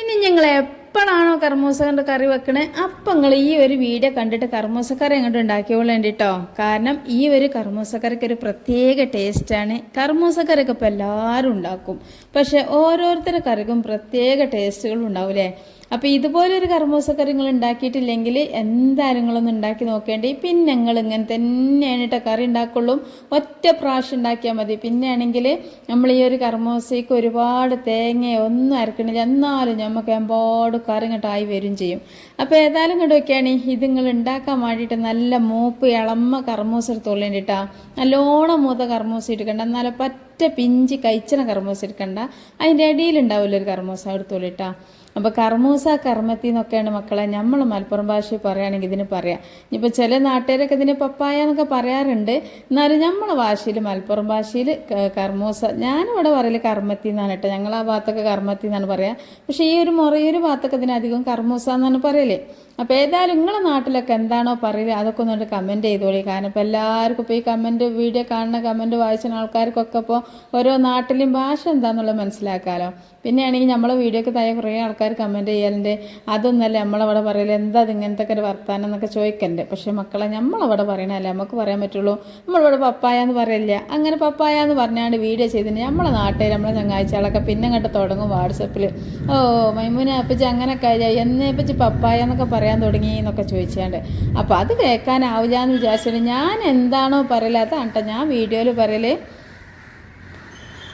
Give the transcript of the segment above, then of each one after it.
ഇനി ഞങ്ങൾ എപ്പോഴാണോ കർമ്മൂസ കറി വെക്കണേ അപ്പം നിങ്ങൾ ഈ ഒരു വീഡിയോ കണ്ടിട്ട് കർമ്മൂസക്കറി അങ്ങോട്ട് ഉണ്ടാക്കിയോളേണ്ടി കേട്ടോ കാരണം ഈ ഒരു കർമ്മൂസക്കറിക്ക് ഒരു പ്രത്യേക ടേസ്റ്റാണ് കർമ്മൂസ കറിയൊക്കെ ഇപ്പോൾ എല്ലാവരും ഉണ്ടാക്കും. പക്ഷെ ഓരോരുത്തരുടെ കറിക്കും പ്രത്യേക ടേസ്റ്റുകളും ഉണ്ടാവില്ലേ അപ്പോൾ ഇതുപോലൊരു ഒരു കറി നിങ്ങൾ ഉണ്ടാക്കിയിട്ടില്ലെങ്കിൽ എന്തായാലും നിങ്ങളൊന്ന് ഉണ്ടാക്കി നോക്കേണ്ടി. പിന്നെ ഞങ്ങൾ ഇങ്ങനെ തന്നെയാണ് കേട്ടോ കറി ഉണ്ടാക്കുള്ളൂ. ഒറ്റ പ്രാവശ്യം ഉണ്ടാക്കിയാൽ മതി. പിന്നെ ആണെങ്കിൽ നമ്മൾ ഈ ഒരു കർമ്മൂസയ്ക്ക് ഒരുപാട് തേങ്ങ ഒന്നും അരക്കണില്ല. എന്നാലും നമുക്ക് എമ്പാട് കറി ഇങ്ങോട്ടായി വരും ചെയ്യും. അപ്പോൾ ഏതായാലും ഇങ്ങോട്ട് വെക്കുകയാണെങ്കിൽ ഇത് നിങ്ങൾ ഉണ്ടാക്കാൻ വേണ്ടിയിട്ട് നല്ല മൂപ്പ് ഇളമ്മ കർമ്മൂസ തൊള്ളേണ്ടിട്ടാ നല്ലോണം മൂത്ത കർമ്മൂസ എടുക്കണ്ട. എന്നാലും പറ്റ പിഞ്ചി കഴിച്ചണ കർമ്മൂസ എടുക്കണ്ട. അതിന്റെ അടിയിലുണ്ടാവില്ല ഒരു കർമ്മൂസ എടുത്തോളിട്ടാ അപ്പോൾ കർമ്മൂസ കർമ്മത്തി എന്നൊക്കെയാണ് മക്കളെ നമ്മൾ മലപ്പുറം ഭാഷയിൽ പറയുകയാണെങ്കിൽ ഇതിന് പറയാം. ഇനിയിപ്പോൾ ചില നാട്ടുകാരൊക്കെ ഇതിന് പപ്പായ എന്നൊക്കെ പറയാറുണ്ട്. എന്നാലും നമ്മളെ ഭാഷയിൽ മലപ്പുറം ഭാഷയിൽ കർമ്മൂസ ഞാനിവിടെ പറയൽ കർമ്മത്തി എന്നാണ് കേട്ടോ. ഞങ്ങൾ ആ ഭാഗത്തൊക്കെ കർമ്മത്തി എന്നാണ് പറയുക പക്ഷേ ഈ ഒരു മുറയൊരു ഭാഗത്തൊക്കെ ഇതിനധികം കർമ്മൂസ എന്നാണ് പറയൽ. അപ്പോൾ ഏതായാലും നിങ്ങളെ നാട്ടിലൊക്കെ എന്താണോ പറയുക അതൊക്കെ ഒന്നുകൊണ്ട് കമന്റ് ചെയ്തോളി. കാരണം ഇപ്പോൾ എല്ലാവർക്കും ഇപ്പോൾ ഈ കമന്റ് വീഡിയോ കാണുന്ന കമന്റ് വായിച്ച ആൾക്കാർക്കൊക്കെ ഇപ്പോൾ ഓരോ നാട്ടിലും ഭാഷ എന്താണെന്നുള്ളത് മനസ്സിലാക്കാമല്ലോ പിന്നെയാണെങ്കിൽ നമ്മൾ വീഡിയോക്ക് താഴെ കുറേ ആൾക്കാർ കമന്റ് ചെയ്യലുണ്ട് അതൊന്നല്ല നമ്മളവിടെ പറയൽ എന്താ അത് ഇങ്ങനത്തെ ഒക്കെ ഒരു വർത്താനം എന്നൊക്കെ ചോദിക്കണ്ട്. പക്ഷേ മക്കളെ നമ്മളവിടെ പറയണല്ലേ നമുക്ക് പറയാൻ പറ്റുള്ളൂ. നമ്മളിവിടെ പപ്പായ എന്ന് പറയില്ല. അങ്ങനെ പപ്പായ എന്ന് പറഞ്ഞാണ്ട് വീഡിയോ ചെയ്തിട്ട് നമ്മളെ നാട്ടിൽ നമ്മളെ ചങ്ങാഴ്ചകളൊക്കെ പിന്നെ അങ്ങോട്ട് തുടങ്ങും വാട്സപ്പിൽ ഓ മൈമൂന അപ്പച്ചി അങ്ങനെയൊക്കെ എന്നെ അപ്പച്ചി പപ്പായ എന്നൊക്കെ പറയാൻ തുടങ്ങി എന്നൊക്കെ ചോദിച്ചാണ്ട്. അപ്പോൾ അത് കേൾക്കാനാവില്ല എന്ന് വിചാരിച്ചിട്ട് ഞാൻ എന്താണോ പറയലാത്ത കേട്ടോ ഞാൻ വീഡിയോയിൽ പറയൽ.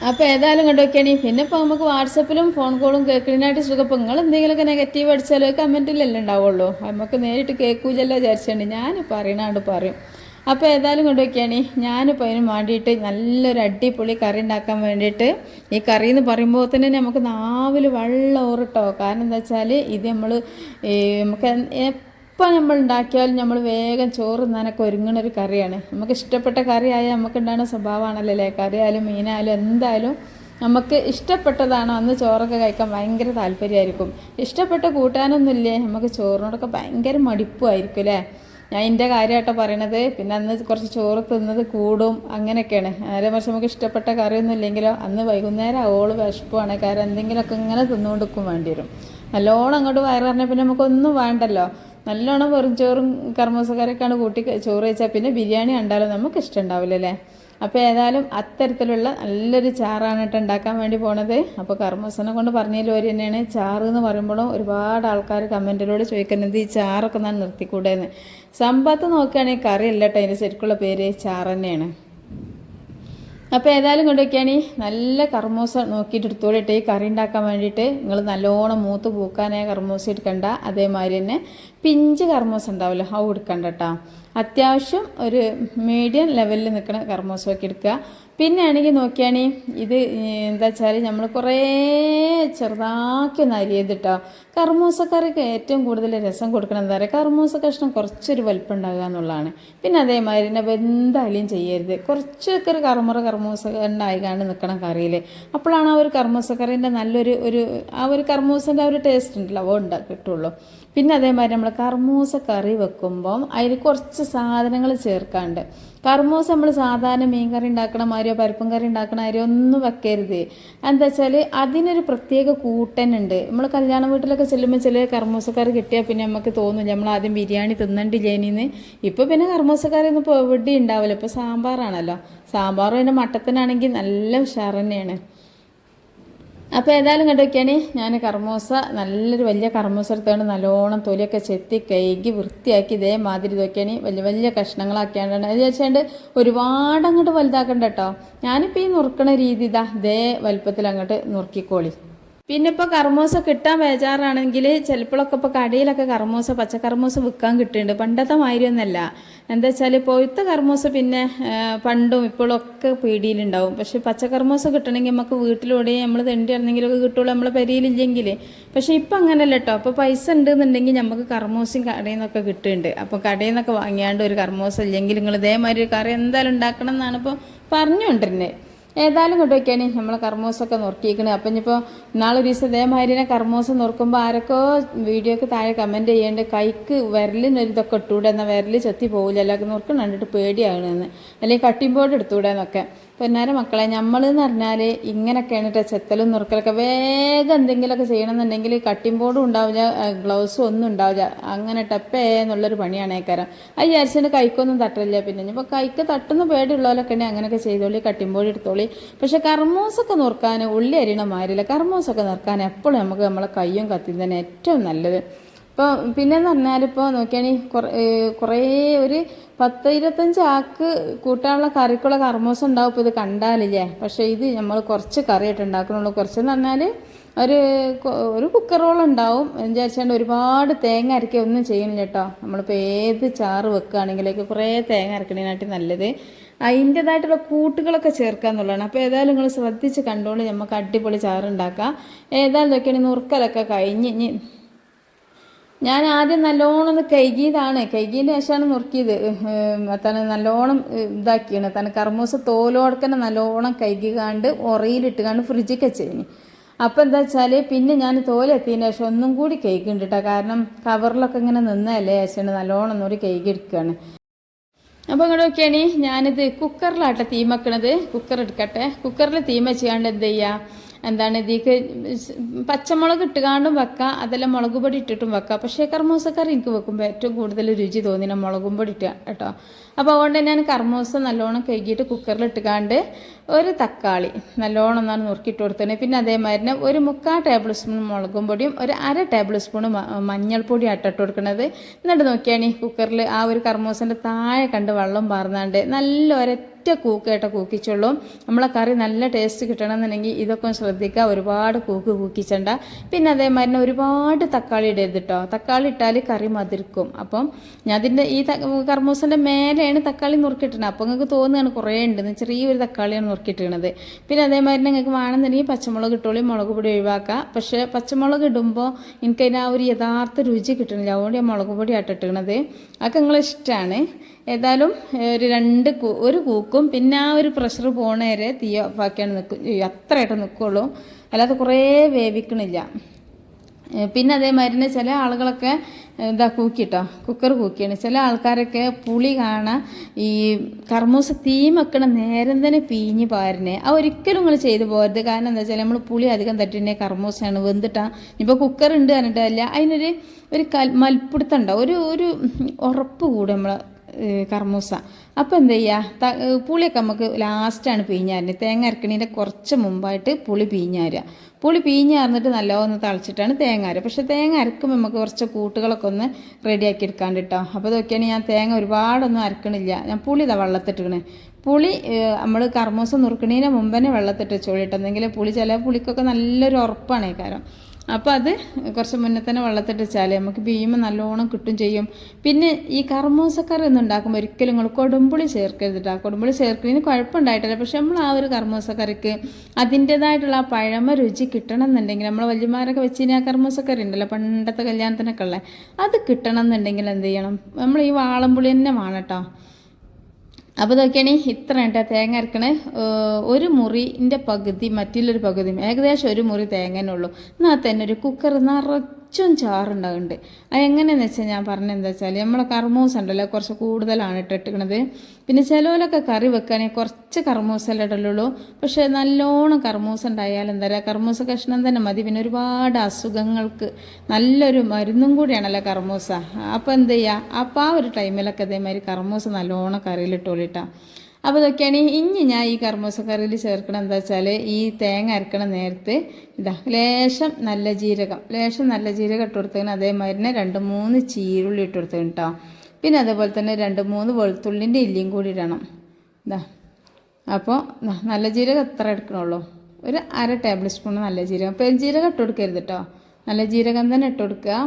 അപ്പോൾ ഏതായാലും കണ്ടൊക്കെയാണ് പിന്നെ ഇപ്പോൾ നമുക്ക് വാട്സപ്പിലും ഫോൺ കോളും കേൾക്കുന്നതിനായിട്ട് സുഖം ഇപ്പോൾ നിങ്ങൾ എന്തെങ്കിലുമൊക്കെ നെഗറ്റീവ് അടിച്ചാലോ കമന്റിലല്ലേ ഉണ്ടാവുള്ളൂ. നമുക്ക് നേരിട്ട് കേൾക്കൂലല്ലോ വിചാരിച്ചുകൊണ്ട് ഞാൻ പറയണാണ്ട് പറയും. അപ്പോൾ ഏതായാലും കൊണ്ടുവയ്ക്കുകയാണ് ഞാനിപ്പോൾ അതിന് വേണ്ടിയിട്ട് നല്ലൊരു അടിപൊളി കറി ഉണ്ടാക്കാൻ വേണ്ടിയിട്ട് ഈ കറി എന്ന് പറയുമ്പോൾ തന്നെ നമുക്ക് നാവിൽ വെള്ളം ഓറിട്ടോ. കാരണം എന്താ വെച്ചാൽ ഇത് നമ്മൾ നമുക്ക് എപ്പോൾ നമ്മൾ ഉണ്ടാക്കിയാലും നമ്മൾ വേഗം ചോറ് നനക്ക് ഒരുങ്ങുന്ന ഒരു കറിയാണ്. നമുക്ക് ഇഷ്ടപ്പെട്ട കറിയായാൽ നമുക്ക് ഉണ്ടാകുന്ന സ്വഭാവമാണല്ലോ അല്ലേ? കറിയായാലും മീനായാലും എന്തായാലും നമുക്ക് ഇഷ്ടപ്പെട്ടതാണോ? അന്ന് ചോറൊക്കെ കഴിക്കാൻ ഭയങ്കര താല്പര്യമായിരിക്കും. ഇഷ്ടപ്പെട്ട കൂട്ടാനൊന്നുമില്ലേ? നമുക്ക് ചോറിനോടൊക്കെ ഭയങ്കര മടിപ്പുമായിരിക്കും അല്ലേ? ഞാൻ എന്റെ കാര്യമായിട്ടോ പറയണത്. പിന്നെ അന്ന് കുറച്ച് ചോറ് തിന്നത് കൂടും അങ്ങനെയൊക്കെയാണ്. നേരെ മറിച്ച് നമുക്ക് ഇഷ്ടപ്പെട്ട കറിയൊന്നും ഇല്ലെങ്കിലോ അന്ന് വൈകുന്നേരം ഓൾ വിശപ്പുമാണ് കാരണം എന്തെങ്കിലുമൊക്കെ ഇങ്ങനെ തിന്നുകൊണ്ടിരിക്കും വേണ്ടി വരും. നല്ലോണം അങ്ങോട്ട് വയറ് പറഞ്ഞാൽ പിന്നെ നമുക്കൊന്നും വേണ്ടല്ലോ. നല്ലോണം വെറും ചോറും കർമ്മസക്കാരൊക്കെയാണ് കൂട്ടി ചോറ് കഴിച്ചാൽ പിന്നെ ബിരിയാണി ഉണ്ടാലും നമുക്ക് ഇഷ്ടം അപ്പോൾ ഏതായാലും അത്തരത്തിലുള്ള നല്ലൊരു ചാറാണ് കേട്ടോ ഉണ്ടാക്കാൻ വേണ്ടി പോണത്. അപ്പോൾ കർമ്മസനെ കൊണ്ട് പറഞ്ഞതിൽ ഒരു തന്നെയാണ്. ചാറ് എന്ന് പറയുമ്പോഴും ഒരുപാട് ആൾക്കാർ കമന്റിലൂടെ ചോദിക്കുന്നത് ഈ ചാറൊക്കെ ഞാൻ നിർത്തിക്കൂടേന്ന്? സമ്പത്ത് നോക്കുകയാണെങ്കിൽ കറി അല്ല കേട്ടോ അതിന്റെ ശരിക്കുള്ള പേര് ചാറ് തന്നെയാണ്. അപ്പോൾ ഏതായാലും കൊണ്ടുവയ്ക്കുകയാണ്. നല്ല കർമ്മൂസ നോക്കിയിട്ട് എടുത്തോളിട്ട് ഈ കറി ഉണ്ടാക്കാൻ വേണ്ടിയിട്ട് നിങ്ങൾ നല്ലോണം മൂത്ത് പൂക്കാനായ കർമ്മൂസ എടുക്കണ്ട. അതേമാതിരി തന്നെ പിഞ്ച് കർമ്മോസ് ഉണ്ടാവില്ല? അത് എടുക്കണ്ട കേട്ടോ അത്യാവശ്യം ഒരു മീഡിയം ലെവലിൽ നിൽക്കുന്ന കർമ്മൂസമൊക്കെ എടുക്കുക. പിന്നെ ആണെങ്കിൽ നോക്കിയാണെങ്കിൽ ഇത് എന്താ വെച്ചാൽ നമ്മൾ കുറേ ചെറുതാക്കി ഒന്ന് അരിയതിട്ടോ കർമ്മൂസ കറിക്ക് ഏറ്റവും കൂടുതൽ രസം കൊടുക്കണം എന്താ പറയുക കർമ്മൂസ കഷ്ണം കുറച്ചൊരു വലിപ്പം ഉണ്ടാകുക എന്നുള്ളതാണ്. പിന്നെ അതേമാതിരി തന്നെ എന്തായാലും ചെയ്യരുത്. കുറച്ചൊക്കെ ഒരു കർമ്മറ കർമ്മൂസ ഉണ്ടായിക്കാണ്ട് നിൽക്കണം കറിയിൽ അപ്പോഴാണ് ആ ഒരു കർമ്മൂസ കറീന്റെ നല്ലൊരു ഒരു ആ ഒരു കർമ്മൂസിന്റെ ആ ഒരു ടേസ്റ്റ് ഉണ്ടല്ലോ അവ ഉണ്ടാ കിട്ടുള്ളൂ. പിന്നെ അതേമാതിരി നമ്മൾ കർമൂസ കറി വെക്കുമ്പം അതിൽ കുറച്ച് സാധനങ്ങൾ ചേർക്കാണ്ട്. കർമൂസ നമ്മൾ സാധാരണ മീൻ കറി ഉണ്ടാക്കണ മാതിരിയോ പരിപ്പും കറി ഉണ്ടാക്കണ മാതിരിയോ ഒന്നും വെക്കരുത്. എന്താ വെച്ചാൽ അതിനൊരു പ്രത്യേക കൂട്ടനുണ്ട്. നമ്മൾ കല്യാണ വീട്ടിലൊക്കെ ചെല്ലുമ്പോൾ ചില കർമ്മൂസക്കറി കിട്ടിയാൽ പിന്നെ നമുക്ക് തോന്നും നമ്മൾ ആദ്യം ബിരിയാണി തിന്നണ്ടില്ലേനിന്ന്. ഇപ്പോൾ പിന്നെ കർമ്മൂസക്കറി ഒന്നും ഇപ്പോൾ എവിടെ ഉണ്ടാവില്ല ഇപ്പോൾ സാമ്പാറാണല്ലോ. സാമ്പാറും അതിന്റെ മട്ടത്തിനാണെങ്കിൽ നല്ല ഉഷാർ തന്നെയാണ് അപ്പോൾ ഏതായാലും കണ്ടൊക്കെയാണ് ഞാൻ കർമ്മൂസ നല്ലൊരു വലിയ കർമ്മൂസ എടുത്തുകൊണ്ട് നല്ലോണം തൊലിയൊക്കെ ചെത്തി കഴുകി വൃത്തിയാക്കി ഇതേമാതിരി ഇതൊക്കെയാണ് വലിയ വലിയ കഷ്ണങ്ങളാക്കിയാണ്ടാണ്. അത് വെച്ചാണ്ട് ഒരുപാട് അങ്ങോട്ട് വലുതാക്കണ്ട കേട്ടോ ഞാനിപ്പോൾ ഈ നുറുക്കണ രീതി ഇതാ ഇതേ വലുപ്പത്തിൽ അങ്ങോട്ട് നുറുക്കിക്കോളി. പിന്നെ ഇപ്പോൾ കർമ്മൂസ കിട്ടാൻ ബേജാറാണെങ്കിൽ ചിലപ്പോഴൊക്കെ ഇപ്പോൾ കടയിലൊക്കെ കർമ്മൂസ പച്ചക്കർമ്മൂസ വിൽക്കാൻ കിട്ടുന്നുണ്ട് പണ്ടത്തെ മാതിരിയൊന്നല്ല എന്താ വെച്ചാൽ പൊഴുത്ത കർമ്മൂസ പിന്നെ പണ്ടും ഇപ്പോഴും ഒക്കെ പീടിയിലുണ്ടാവും. പക്ഷേ പച്ചക്കർമ്മൂസ കിട്ടണമെങ്കിൽ നമുക്ക് വീട്ടിലൂടെ നമ്മൾ തെണ്ടി ഇറന്നെങ്കിലൊക്കെ കിട്ടുള്ളൂ നമ്മളെ പെരിയിലില്ലെങ്കിൽ പക്ഷേ ഇപ്പം അങ്ങനെയല്ല കേട്ടോ അപ്പോൾ പൈസ ഉണ്ടെന്നുണ്ടെങ്കിൽ നമുക്ക് കർമ്മൂസയും കടയിൽ നിന്നൊക്കെ കിട്ടുന്നുണ്ട് അപ്പോൾ കടയിൽ നിന്നൊക്കെ വാങ്ങിയാണ്ട് ഒരു കർമ്മൂസ ഇല്ലെങ്കിൽ നിങ്ങൾ ഇതേമാതിരി ഒരു കറി എന്തായാലും ഉണ്ടാക്കണം എന്നാണ് ഇപ്പോൾ പറഞ്ഞുകൊണ്ടിരുന്നത് ഏതായാലും കൊണ്ടുവയ്ക്കാണ് നമ്മളെ കർമ്മൂസൊക്കെ നുറുക്കിയിരിക്കണേ അപ്പം ഇനിയിപ്പോൾ നാളെ ഒരു ദിവസം ഇതേമാതിരിനെ കർമ്മോസം നോർക്കുമ്പോൾ ആരൊക്കെ വീഡിയോക്ക് താഴെ കമന്റ് ചെയ്യേണ്ട കൈക്ക് വിരലിനൊരു ഇതൊക്കെ ഇട്ടുകൂടെ എന്നാൽ വിരൽ ചെത്തി പോകില്ല അല്ലെങ്കിൽ നോർക്ക് കണ്ടിട്ട് പേടിയാകണമെന്ന് അല്ലെങ്കിൽ കട്ടിംബോർഡ് എടുത്തുകൂടെ എന്നൊക്കെ. പൊന്നാര മക്കളെ നമ്മൾ എന്ന് പറഞ്ഞാൽ ഇങ്ങനെയൊക്കെയാണ് കേട്ടോ ചെത്തലും നുറുക്കലൊക്കെ. വേഗം എന്തെങ്കിലുമൊക്കെ ചെയ്യണമെന്നുണ്ടെങ്കിൽ കട്ടിംഗ് ബോർഡും ഉണ്ടാവില്ല ഗ്ലൗസും ഒന്നും ഉണ്ടാവില്ല. അങ്ങനെ ടപ്പേ എന്നുള്ളൊരു പണിയാണ് ഏക്കാരം. അത് വിചാരിച്ചിട്ട് കൈക്കൊന്നും തട്ടില്ല പിന്നെ ഇനിയിപ്പോൾ കൈക്ക് തട്ടുന്ന പേടിയുള്ളവരൊക്കെ ഉണ്ടെങ്കിൽ അങ്ങനെയൊക്കെ ചെയ്തോളി കട്ടിംഗ് ബോർഡ് എടുത്തോളി. പക്ഷെ കർമ്മോസൊക്കെ നുറുക്കാൻ ഉള്ളി അരിയണ മാറില്ല കർമ്മൂസൊക്കെ നിർക്കാൻ എപ്പോഴും നമുക്ക് നമ്മളെ കയ്യും കത്തിയും തന്നെ ഏറ്റവും നല്ലത്. ഇപ്പോൾ പിന്നെന്ന് പറഞ്ഞാൽ ഇപ്പോൾ നോക്കിയാണെങ്കിൽ കുറേ കുറേ ഒരു പത്ത് ഇരുപത്തഞ്ച് ആക്ക് കൂട്ടാനുള്ള കറിക്കുള്ള കർമ്മോസം ഉണ്ടാവും ഇപ്പോൾ ഇത് കണ്ടാലില്ലേ? പക്ഷേ ഇത് നമ്മൾ കുറച്ച് കറിയായിട്ട് ഉണ്ടാക്കണുള്ളൂ കുറച്ചെന്ന് പറഞ്ഞാൽ ഒരു ഒരു കുക്കറോളം ഉണ്ടാവും. വിചാരിച്ചാണ്ട് ഒരുപാട് തേങ്ങ അരക്കുക ഒന്നും ചെയ്യുന്നില്ല കേട്ടോ. നമ്മളിപ്പോൾ ഏത് ചാറ് വെക്കുകയാണെങ്കിലേക്ക് കുറേ തേങ്ങ അരക്കണേനായിട്ട് നല്ലത്. അതിന്റെതായിട്ടുള്ള കൂട്ടുകളൊക്കെ ചേർക്കുക എന്നുള്ളതാണ്. അപ്പോൾ ഏതായാലും നിങ്ങൾ ശ്രദ്ധിച്ച് കണ്ടുകൊണ്ട് നമുക്ക് അടിപൊളി ചാറുണ്ടാക്കാം. ഏതായാലും നോക്കിയാണെങ്കിൽ നുറുക്കലൊക്കെ കഴിഞ്ഞ് ഞാൻ ആദ്യം നല്ലോണം ഒന്ന് കൈകിയതാണ് കൈകിയതിന് ശേഷമാണ് നുറുക്കിയത്. തന്നെ നല്ലോണം ഇതാക്കിയാണ്. തന്നെ കർമ്മൂസ തോലോടക്കന്നെ നല്ലോണം കൈകികാണ്ട് ഉറയിലിട്ടുകാണ്ട് ഫ്രിഡ്ജിൽ ചെയ്യുന്നു അപ്പോൾ എന്താ വെച്ചാൽ പിന്നെ ഞാൻ തോലെത്തിയതിന് ശേഷം ഒന്നും കൂടി കേക്ക് കേട്ടോ. കാരണം കവറിലൊക്കെ ഇങ്ങനെ നിന്നല്ലേ ശേഷം നല്ലോണം ഒന്നുകൂടി കേക്ക് എടുക്കുകയാണ് അപ്പോൾ ഇങ്ങോട്ട് നോക്കിയാണ് ഞാനിത് കുക്കറിലാട്ടെ തീമക്കണത് കുക്കർ എടുക്കട്ടെ. കുക്കറിൽ തീമ ചെയ്യാണ്ട് എന്ത് ചെയ്യുക എന്താണ് ഇതിക്ക് പച്ചമുളക് ഇട്ടുകാണ്ടും വെക്കാം അതെല്ലാം മുളക് പൊടി ഇട്ടിട്ടും വെക്കാം. പക്ഷേ കർമ്മൂസക്കറി എനിക്ക് വെക്കുമ്പോൾ ഏറ്റവും കൂടുതൽ രുചി തോന്നിന മുളകും പൊടി ഇട്ട കേട്ടോ. അപ്പോൾ അതുകൊണ്ട് ഞാൻ കർമ്മൂസ നല്ലോണം കഴുകിയിട്ട് കുക്കറിൽ ഇട്ടുകാണ്ട് ഒരു തക്കാളി നല്ലോണം ഒന്നാണ് നുറുക്കിയിട്ട് കൊടുത്തത് പിന്നെ അതേമാതിരി തന്നെ ഒരു മുക്കാൽ ടേബിൾ സ്പൂൺ മുളകും പൊടിയും ഒരു അര ടേബിൾ സ്പൂൺ മഞ്ഞൾപ്പൊടി ഇട്ടിട്ട് കൊടുക്കുന്നത് എന്നിട്ട് നോക്കിയാണ് ഈ കുക്കറിൽ ആ ഒരു കർമ്മൂസിന്റെ താഴെ കണ്ട് വെള്ളം പാർന്നാണ്ട് നല്ല ഒരൊറ്റ കൂക്കേട്ട കൂക്കിച്ചുള്ളൂ. നമ്മളെ കറി നല്ല ടേസ്റ്റ് കിട്ടണമെന്നുണ്ടെങ്കിൽ ഇതൊക്കെ ശ്രദ്ധിക്കുക. ഒരുപാട് കൂക്ക് കൂക്കിച്ചണ്ട. പിന്നെ അതേമാതിരി തന്നെ ഒരുപാട് തക്കാളി ഇടരുത് കേട്ടോ. തക്കാളി ഇട്ടാൽ കറി മതിർക്കും. അപ്പം ഞാൻ അതിന്റെ ഈ കർമ്മൂസിന്റെ മേലെയാണ് തക്കാളി നുറുക്കിയിട്ടുണ്ട് അപ്പോൾ നിങ്ങൾക്ക് തോന്നുകയാണ് കുറേ ഉണ്ടെന്ന് ചെറിയൊരു തക്കാളിയാണ് നുറുക്കിയിട്ടിരുന്നത്. പിന്നെ അതേമാതിരി നിങ്ങൾക്ക് വേണമെന്നുണ്ടെങ്കിൽ പച്ചമുളക് ഇട്ടോളി മുളക് പൊടി ഒഴിവാക്കുക പക്ഷേ പച്ചമുളക് ഇടുമ്പോൾ എനിക്കതിന് ആ ഒരു യഥാർത്ഥ രുചി കിട്ടണില്ല. അതുകൊണ്ട് ഞാൻ മുളക് പൊടി ആട്ടിട്ടിണത് അതൊക്കെ നിങ്ങളെ ഇഷ്ടമാണ് ഏതായാലും ഒരു രണ്ട് ഒരു കൂക്കും പിന്നെ ആ ഒരു പ്രഷർ പോണേരെ തീ ഓഫാക്കിയാണ് നിൽക്കും അത്രയായിട്ട് നിൽക്കുള്ളൂ അല്ലാതെ കുറേ വേവിക്കണില്ല. പിന്നെ അതേമാതിരി തന്നെ ചില ആളുകളൊക്കെ ഇതാ കൂക്കിട്ടോ കുക്കർ കൂക്കിയാണ്. ചില ആൾക്കാരൊക്കെ പുളി കാണാൻ ഈ കർമ്മൂസ തീ നേരം തന്നെ പീഞ്ഞ് പാരുന്നേ ആ ഒരിക്കലും നിങ്ങൾ ചെയ്തു പോകരുത് കാരണം എന്താ വെച്ചാൽ നമ്മൾ പുളി അധികം തട്ടിന്റെ കർമ്മൂസയാണ് വെന്തിട്ടാ. ഇപ്പോൾ കുക്കർ ഉണ്ട് പറഞ്ഞിട്ടല്ല അതിനൊരു ഒരു കൽ മൽപ്പിടുത്തം ഉണ്ടാവും. ഒരു ഒരു ഉറപ്പ് കൂടും നമ്മളെ ഏഹ് കർമൂസ. അപ്പോൾ എന്ത് ചെയ്യുക പുളിയൊക്കെ നമുക്ക് ലാസ്റ്റാണ് പിഴിഞ്ഞാരുന്നത് തേങ്ങ അരക്കണീന്റെ കുറച്ച് മുമ്പായിട്ട് പുളി പിഴിഞ്ഞാരുക പുളി പിഴിഞ്ഞാർന്നിട്ട് നല്ലോണം തളിച്ചിട്ടാണ് തേങ്ങ അര പക്ഷേ തേങ്ങ അരക്കുമ്പോൾ നമുക്ക് കുറച്ച് കൂട്ടുകളൊക്കെ ഒന്ന് റെഡിയാക്കി എടുക്കാണ്ട് കേട്ടോ അപ്പോൾ ഇതൊക്കെയാണ് ഞാൻ തേങ്ങ ഒരുപാടൊന്നും അരക്കണില്ല. ഞാൻ പുളി ഇതാ വെള്ളത്തിട്ടിക്കണേ പുളി നമ്മൾ കർമ്മൂസ നുറുക്കണീന്റെ മുമ്പ് തന്നെ വെള്ളത്തിട്ട് വെച്ചോളിട്ടെന്നെങ്കിൽ പുളി ചില പുളിക്കൊക്കെ നല്ലൊരു ഉറപ്പാണ് ഈ കാരം അപ്പോൾ അത് കുറച്ച് മുന്നേ തന്നെ വെള്ളത്തിട്ട് വെച്ചാൽ നമുക്ക് ബീമ നല്ലോണം കിട്ടും ചെയ്യും. പിന്നെ ഈ കർമ്മൂസക്കറി ഒന്നും ഉണ്ടാക്കുമ്പോൾ ഒരിക്കലും നിങ്ങൾ കൊടുമ്പുളി ചേർക്കരുത് കേട്ടോ കൊടുമ്പുളി ചേർക്കുന്നതിന് കുഴപ്പമുണ്ടായിട്ടില്ല. പക്ഷെ നമ്മൾ ആ ഒരു കർമ്മൂസക്കറിക്ക് അതിന്റേതായിട്ടുള്ള ആ പഴമ രുചി കിട്ടണം എന്നുണ്ടെങ്കിൽ നമ്മൾ വല്യമാരൊക്കെ കഴിഞ്ഞാൽ ആ കർമ്മൂസക്കറി ഉണ്ടല്ലോ പണ്ടത്തെ കല്യാണത്തിനൊക്കെ ഉള്ളത് അത് കിട്ടണം എന്നുണ്ടെങ്കിൽ എന്ത് ചെയ്യണം? നമ്മൾ ഈ വാളംപുളി തന്നെ വേണം കേട്ടോ അപ്പോൾ നോക്കിയാണ് ഇത്ര കേട്ടോ തേങ്ങ അരക്കണേ. ഒരു മുറിന്റെ പകുതി മറ്റുള്ളൊരു പകുതി ഏകദേശം ഒരു മുറി തേങ്ങനുള്ളൂ എന്നാൽ തന്നെ ഒരു കുക്കർ നിറച്ചും ചാറുണ്ടാകുന്നുണ്ട് അത് എങ്ങനെയാണെന്ന് വെച്ചാൽ ഞാൻ പറഞ്ഞെന്താ വെച്ചാൽ നമ്മൾ കർമൂസ ഉണ്ടല്ലോ കുറച്ച് കൂടുതലാണ് ഇട്ടിട്ടിക്കണത് പിന്നെ ചിലവിലൊക്കെ കറി വെക്കാനേ കുറച്ച് കർമൂസല്ല ഇടലുള്ളൂ പക്ഷേ നല്ലോണം കർമൂസ ഉണ്ടായാൽ എന്താ പറയുക കർമ്മൂസ കഷ്ണം തന്നെ മതി. പിന്നെ ഒരുപാട് അസുഖങ്ങൾക്ക് നല്ലൊരു മരുന്നും കൂടിയാണല്ലോ കർമ്മൂസ അപ്പോൾ എന്ത് ചെയ്യുക അപ്പോൾ ആ ഒരു ടൈമിലൊക്കെ ഇതേമാതിരി കർമ്മൂസ നല്ലോണം കറിയിലിട്ടോളിട്ടാ. അപ്പോൾ ഇതൊക്കെയാണ് ഇനി ഞാൻ ഈ കർമ്മസക്കറിയിൽ കറിയിൽ ചേർക്കണം എന്താ വെച്ചാൽ ഈ തേങ്ങ അരക്കണ നേരത്ത് ഇതാ ലേശം നല്ല ജീരകം ലേശം നല്ല ജീരകം ഇട്ട് കൊടുത്തതിന് അതേമാതിരി തന്നെ രണ്ട് മൂന്ന് ചീരുള്ളി ഇട്ട് കൊടുത്തതിന് കേട്ടോ പിന്നെ അതേപോലെ തന്നെ രണ്ട് മൂന്ന് വെളുത്തുള്ളിന്റെ ഇല്ലിയും കൂടി ഇടണം. ഇതാ. അപ്പോൾ നല്ല ജീരകം എത്ര എടുക്കണുള്ളൂ. ഒരു അര ടേബിൾ സ്പൂൺ നല്ല ജീരകം. പെരുംജീരകം ഇട്ട് കൊടുക്കരുത് കേട്ടോ നല്ല ജീരകം തന്നെ ഇട്ട് കൊടുക്കുക.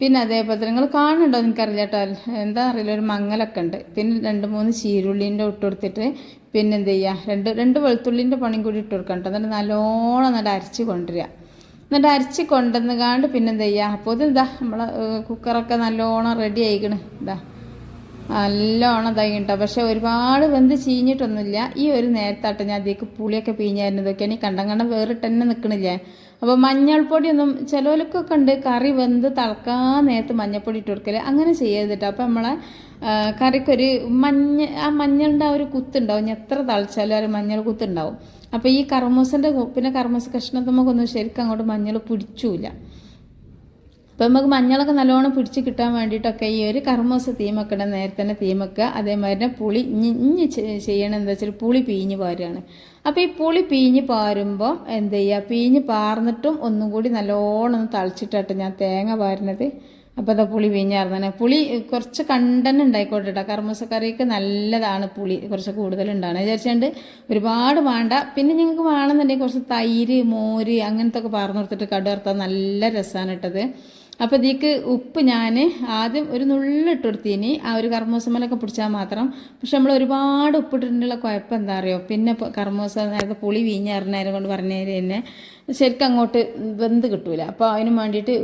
പിന്നെ അതേപോലെ തന്നെ നിങ്ങൾ കാണുന്നുണ്ടോ എനിക്കറിയില്ല കേട്ടോ. എന്താ അറിയില്ല ഒരു മങ്ങലൊക്കെ ഉണ്ട്. പിന്നെ രണ്ട് മൂന്ന് ചീരുള്ളീന്റെ ഇട്ട് കൊടുത്തിട്ട് പിന്നെ എന്ത് ചെയ്യുക രണ്ട് രണ്ട് വെളുത്തുള്ളിന്റെ പണിയും കൂടി ഇട്ട് കൊടുക്കണം കേട്ടോ. എന്നിട്ട് നല്ലോണം എന്നിട്ട് അരച്ച് കൊണ്ടുവരിക. എന്നിട്ട് അരച്ച് കൊണ്ടുവന്ന് കാണ്ട് പിന്നെ എന്ത് ചെയ്യുക അപ്പോൾ ഇതാ നമ്മളെ കുക്കറൊക്കെ നല്ലോണം റെഡി ആയിക്കണ്. ഇതാ നല്ലോണം ഇതായി കേട്ടോ. പക്ഷെ ഒരുപാട് വെന്ത് ചീഞ്ഞിട്ടൊന്നുമില്ല. ഈ ഒരു നേരത്താട്ട് ഞാൻ അതിലേക്ക് പുളിയൊക്കെ പിഴിഞ്ഞായിരുന്നു ഇതൊക്കെയാണ് ഈ കണ്ടം കണ്ടം വേറിട്ട് തന്നെ നിൽക്കണില്ലേ? അപ്പോൾ മഞ്ഞൾപ്പൊടിയൊന്നും ചിലവർക്കൊക്കെ ഉണ്ട്. കറി വെന്ത് തിളക്കാൻ നേരത്ത് മഞ്ഞൾപ്പൊടി ഇട്ട് അങ്ങനെ ചെയ്യരുത് കേട്ടോ അപ്പോൾ നമ്മളെ കറിക്കൊരു മഞ്ഞ ആ മഞ്ഞളുടെ ആ ഒരു കുത്തുണ്ടാവും. എത്ര തളിച്ചാലും ആ ഒരു മഞ്ഞൾ കുത്തുണ്ടാവും. അപ്പോൾ ഈ കർമൂസന്റെ പിന്നെ കർമൂസ കഷ്ണത്തുമ്മക്കൊന്നും ശരിക്കും അങ്ങോട്ട് മഞ്ഞൾ പിടിച്ചൂല. അപ്പം നമുക്ക് മഞ്ഞളൊക്കെ നല്ലോണം പിടിച്ച് കിട്ടാൻ വേണ്ടിയിട്ടൊക്കെ ഈ ഒരു കർമ്മൂസ തീമക്കട നേരത്തെ തന്നെ തീമക്കുക അതേമാതിരി തന്നെ പുളി ഇഞ്ഞി ചെയ്യണം എന്താ വെച്ചാൽ പുളി പീഞ്ഞ് പാരുകയാണ് അപ്പോൾ ഈ പുളി പീഞ്ഞ് പാരുമ്പോൾ എന്ത് ചെയ്യുക പീഞ്ഞ് പാർന്നിട്ടും ഒന്നും കൂടി നല്ലോണം ഒന്ന് തളിച്ചിട്ടാട്ട് ഞാൻ തേങ്ങ പാരുന്നത്. അപ്പോൾ അതാ പുളി വീഞ്ഞാർന്നെ പുളി കുറച്ച് കണ്ടന്നെ ഉണ്ടായിക്കോട്ടെ കേട്ടോ കർമ്മസക്കറിക്ക് നല്ലതാണ് പുളി കുറച്ച് കൂടുതലുണ്ടാണ് വിചാരിച്ചുകൊണ്ട് ഒരുപാട് വേണ്ട. പിന്നെ ഞങ്ങൾക്ക് വേണമെന്നുണ്ടെങ്കിൽ കുറച്ച് തൈര് മോര് അങ്ങനത്തെ ഒക്കെ പാർന്നു കൊടുത്തിട്ട് കടുവർത്താൻ നല്ല രസമാണ് ഇട്ടത് അപ്പോൾ ഇതിക്ക് ഉപ്പ് ഞാൻ ആദ്യം ഒരു നുള്ളിട്ട് കൊടുത്തീനി ആ ഒരു കർമ്മോസമലൊക്കെ പിടിച്ചാൽ മാത്രം. പക്ഷെ നമ്മൾ ഒരുപാട് ഉപ്പിട്ടിട്ടുള്ള കുഴപ്പം എന്താ അറിയോ? പിന്നെ കർമ്മോസ നേരത്തെ പുളി വീഞ്ഞറിഞ്ഞേരം കൊണ്ട് പറഞ്ഞേര് തന്നെ ശരിക്കും അങ്ങോട്ട് വെന്ത് കിട്ടൂല. അപ്പോൾ അതിന് വേണ്ടിയിട്ട്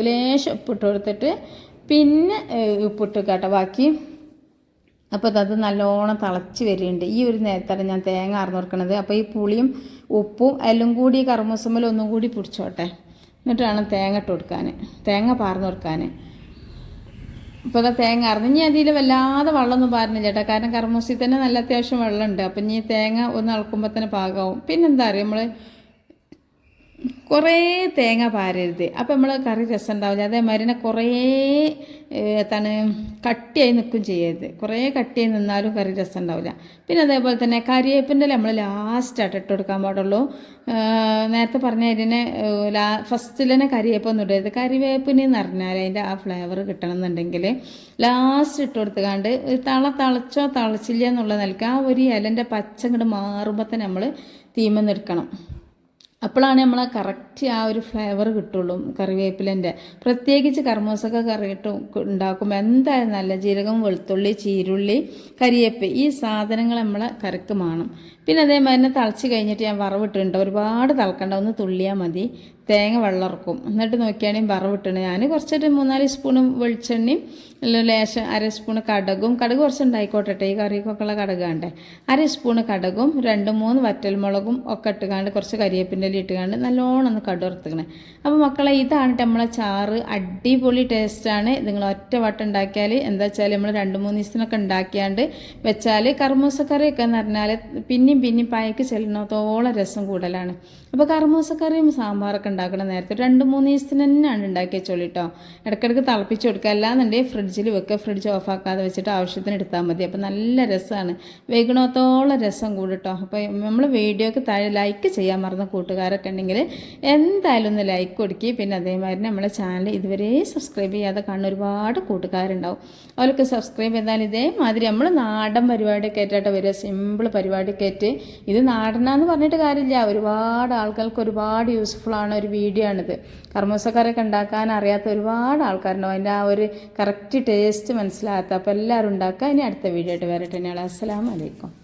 ഉലേശം ഉപ്പിട്ട് കൊടുത്തിട്ട് പിന്നെ ഉപ്പിട്ട് കേട്ടോ ബാക്കി അപ്പോൾ അത് നല്ലോണം തിളച്ച് വരുന്നുണ്ട് ഈ ഒരു നേരത്താണ് ഞാൻ തേങ്ങ അറന്നു കൊടുക്കണത് അപ്പോൾ ഈ പുളിയും ഉപ്പും എല്ലാം കൂടി ഈ ഒന്നും കൂടി പിടിച്ചോട്ടെ. എന്നിട്ട് വേണം തേങ്ങ ഇട്ട് കൊടുക്കാൻ തേങ്ങ പാർന്ന് കൊടുക്കാൻ ഇപ്പോൾ അതാ തേങ്ങ അറിഞ്ഞ് ഇനി അതിൽ വല്ലാതെ വെള്ളമൊന്നും പാരുന്നില്ല ചേട്ടാ കാരണം കർമ്മൂസിൽ തന്നെ നല്ല അത്യാവശ്യം വെള്ളമുണ്ട്. അപ്പം ഇനി തേങ്ങ ഒന്ന് അളക്കുമ്പോൾ തന്നെ പാകമാവും പിന്നെന്താ അറിയാം നമ്മൾ കുറേ തേങ്ങ പാരരുത്. അപ്പം നമ്മൾ കറി രസം ഉണ്ടാവില്ല അതേമാതിരി തന്നെ കുറേ എന്താണ് കട്ടിയായി നിൽക്കും ചെയ്യരുത്. കുറേ കട്ടിയായി നിന്നാലും കറി രസം ഉണ്ടാവില്ല പിന്നെ അതേപോലെ തന്നെ കറിവേപ്പിന്റെ നമ്മൾ ലാസ്റ്റായിട്ട് ഇട്ട് കൊടുക്കാൻ പാടുള്ളൂ. നേരത്തെ പറഞ്ഞ അതിനെ ലാ ഫസ്റ്റിൽ തന്നെ കറിവേപ്പൊന്നും ഇടരുത്. കറിവേപ്പിന് എന്ന് പറഞ്ഞാൽ അതിന്റെ ആ ഫ്ലേവർ കിട്ടണം എന്നുണ്ടെങ്കിൽ ലാസ്റ്റ് ഇട്ട് കൊടുത്തുകാണ്ട് തള തളച്ചോ തളച്ചില്ല എന്നുള്ള നിലയ്ക്ക് ആ ഒരു ഇലന്റെ പച്ച മാറുമ്പോൾ തന്നെ നമ്മൾ തീമെന്ന് എടുക്കണം. അപ്പോഴാണ് നമ്മൾ കറക്റ്റ് ആ ഒരു ഫ്ലേവർ കിട്ടുള്ളൂ കറിവേപ്പിലന്റെ. പ്രത്യേകിച്ച് കർമ്മൂസൊക്കെ കറി ഇട്ട് ഉണ്ടാക്കുമ്പോൾ എന്തായാലും നല്ല ജീരകം വെളുത്തുള്ളി ചീരുള്ളി കരിയേപ്പ് ഈ സാധനങ്ങൾ നമ്മൾ കറിക്ക് വേണം പിന്നെ അതേമാതിരി തന്നെ തിളച്ച് കഴിഞ്ഞിട്ട് ഞാൻ വറവിട്ടുണ്ട് ഒരുപാട് തിളക്കണ്ട ഒന്ന് തുള്ളിയാൽ മതി. തേങ്ങ വെള്ളർക്കും എന്നിട്ട് നോക്കിയാണെങ്കിൽ വറവിട്ടുണ്ട് ഞാൻ. കുറച്ചൊരു മൂന്നാൽ സ്പൂണ് വെളിച്ചെണ്ണയും ലേശം അര സ്പൂണ് കടകും. കടുക് കുറച്ചുണ്ടായിക്കോട്ടെ ഈ കറിക്കൊക്കെ ഉള്ള കടകാണ്ടേ അര സ്പൂണ് കടകും രണ്ട് മൂന്ന് വറ്റൽമുളകും ഒക്കെ ഇട്ടുകാണ്ട് കുറച്ച് കരിയേപ്പിന്റെ ഇല ഇട്ടുകാണ്ട് നല്ലോണം ഒന്ന് കടുവറുത്തുക്കണേ. അപ്പോൾ മക്കളെ ഇതാണ് നമ്മളെ ചാറ്. അടിപൊളി ടേസ്റ്റാണ്. നിങ്ങൾ ഒറ്റ വട്ടം ഉണ്ടാക്കിയാൽ എന്താ വെച്ചാൽ നമ്മൾ രണ്ട് മൂന്ന് ദിവസത്തിനൊക്കെ ഉണ്ടാക്കിയാണ്ട് വെച്ചാൽ കർമ്മൂസക്കറിയൊക്കെ എന്ന് പറഞ്ഞാൽ പിന്നെയും പിന്നെയും പായക്ക് ചെല്ലണത്തോളം രസം കൂടുതലാണ്. അപ്പോൾ കർമ്മൂസക്കറിയും സാമ്പാറൊക്കെ ഉണ്ടാക്കണ നേരത്തെ രണ്ട് മൂന്ന് ദിവസത്തിന് തന്നെയാണ് ഉണ്ടാക്കി വെച്ചോളൂ കേട്ടോ ഇടയ്ക്കിടയ്ക്ക് തിളപ്പിച്ച് കൊടുക്കുക. അല്ലാന്നുണ്ടെങ്കിൽ ഫ്രിഡ്ജിൽ വെക്കുക. ഫ്രിഡ്ജ് ഓഫാക്കാതെ വെച്ചിട്ട് ആവശ്യത്തിന് എടുത്താൽ മതി. അപ്പോൾ നല്ല രസമാണ്. വൈകണത്തോളം രസം കൂടും അപ്പോൾ നമ്മൾ വീഡിയോക്ക് താഴെ ലൈക്ക് ചെയ്യാൻ മറന്ന കൂട്ടുകാരൊക്കെ ഉണ്ടെങ്കിൽ എന്തായാലും ഒന്ന് ലൈക്ക് കൊടുക്കുക പിന്നെ അതേമാതിരി നമ്മളെ ചാനൽ ഇതുവരെ സബ്സ്ക്രൈബ് ചെയ്യാതെ കാണുന്ന ഒരുപാട് കൂട്ടുകാരുണ്ടാവും. അവർക്ക് സബ്സ്ക്രൈബ് ചെയ്താൽ ഇതേമാതിരി നമ്മൾ നാടൻ പരിപാടിയൊക്കെ ആയിട്ടായിട്ട് വരിക. സിമ്പിൾ പരിപാടിയൊക്കെ ആയിട്ട് ഇത് നാടനാന്ന് പറഞ്ഞിട്ട് കാര്യമില്ല. ഒരുപാട് ആൾക്കാർക്ക് ഒരുപാട് യൂസ്ഫുൾ ആണ് ഒരു വീഡിയോ ആണിത്. കർമ്മസക്കറിയൊക്കെ ഉണ്ടാക്കാൻ അറിയാത്ത ഒരുപാട് ആൾക്കാരുണ്ടാവും. അതിന്റെ ആ ഒരു കറക്റ്റ് ടേസ്റ്റ് മനസ്സിലാകാത്ത അപ്പോൾ എല്ലാവരും ഉണ്ടാക്കുക. ഇനി അടുത്ത വീഡിയോ ആയിട്ട് വരട്ടെ. അസ്സലാമലൈക്കും